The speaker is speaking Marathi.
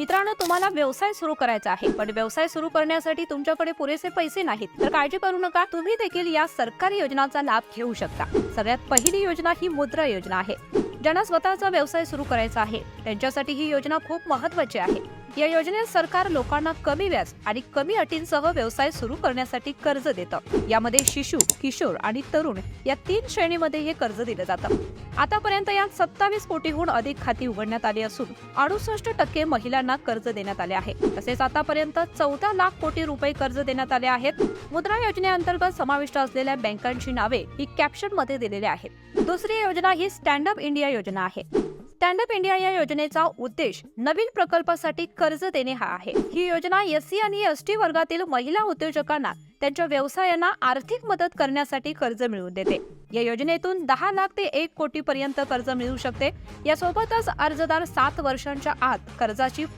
मित्रांनो तुम्हाला व्यवसाय सुरू करायचा आहे पण व्यवसाय सुरू करण्यासाठी तुमच्याकडे पुरेसे पैसे नाहीत. तर काळजी करू नका तुम्ही देखील या सरकारी योजनांचा लाभ घेऊ शकता. सगळ्यात पहिली योजना ही मुद्रा योजना आहे. ज्यांना स्वतःचा व्यवसाय सुरू करायचा आहे त्यांच्यासाठी ही योजना खूप महत्वाची आहे. या योजनेत सरकार लोकांना कमी व्याज आणि कमी अटींसह व्यवसाय सुरू करण्यासाठी कर्ज देतं. यामध्ये शिशु किशोर आणि तरुण या तीन श्रेणीमध्ये हे कर्ज दिलं जातं. आतापर्यंत यात सत्तावीस कोटीहून अधिक खाती उघडण्यात आली असून अडुसष्ट टक्के महिलांना कर्ज देण्यात आले आहे. तसेच आतापर्यंत चौदा लाख कोटी रुपये कर्ज देण्यात आले आहेत. मुद्रा योजनेअंतर्गत समाविष्ट असलेल्या बँकांची नावे ही कॅप्शनमध्ये दिलेली आहेत. दुसरी योजना ही स्टँड अप इंडिया योजना आहे. स्टँड अप इंडिया या योजनेचा उद्देश नवीन प्रकल्पासाठी कर्ज देणे हा आहे. ही योजना एससी आणि एस टी वर्गातील महिला उद्योजकांना त्यांच्या व्यवसायांना आर्थिक मदत करण्यासाठी कर्ज मिळवून देते. या योजनेतून दहा लाख ते एक कोटी पर्यंत कर्ज मिळू शकते. यासोबतच अर्जदार सात वर्षांच्या आत कर्जाची